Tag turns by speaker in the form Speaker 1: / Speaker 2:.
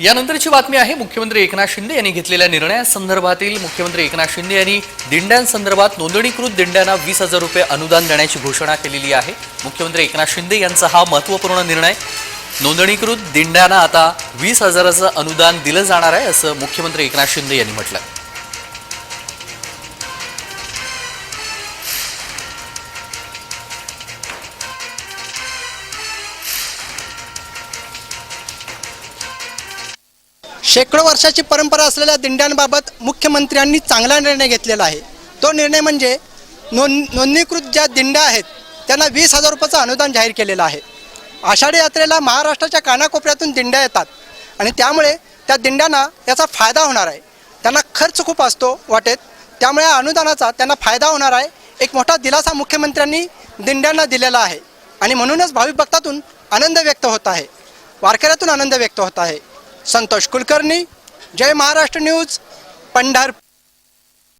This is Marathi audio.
Speaker 1: यानंतरची बातमी आहे मुख्यमंत्री एकनाथ शिंदे यांनी घेतलेल्या निर्णयासंदर्भातील. मुख्यमंत्री एकनाथ शिंदे यांनी दिंड्यांसंदर्भात नोंदणीकृत दिंड्यांना वीस हजार रुपये अनुदान देण्याची घोषणा केलेली आहे. मुख्यमंत्री एकनाथ शिंदे यांचा हा महत्त्वपूर्ण निर्णय. नोंदणीकृत दिंड्यांना आता वीस हजाराचं अनुदान दिलं जाणार आहे असं मुख्यमंत्री एकनाथ शिंदे यांनी म्हटलं
Speaker 2: शेकडो वर्षाची परंपरा असलेल्या दिंड्यांबाबत मुख्यमंत्र्यांनी चांगला निर्णय घेतलेला आहे. तो निर्णय म्हणजे नोंद नोंदणीकृत ज्या दिंड्या आहेत त्यांना वीस हजार रुपयाचं अनुदान जाहीर केलेलं आहे. आषाढी यात्रेला महाराष्ट्राच्या कानाकोपऱ्यातून दिंड्या येतात आणि त्यामुळे त्या दिंड्यांना याचा फायदा होणार आहे. त्यांना खर्च खूप असतो वाटेत त्यामुळे या अनुदानाचा त्यांना फायदा होणार आहे. एक मोठा दिलासा मुख्यमंत्र्यांनी दिंड्यांना दिलेला आहे. आणि म्हणूनच भाविक भक्तातून आनंद व्यक्त होत आहे. वारकऱ्यातून आनंद व्यक्त होत आहे. संतोष कुलकर्णी जय महाराष्ट्र न्यूज पंढरपूर.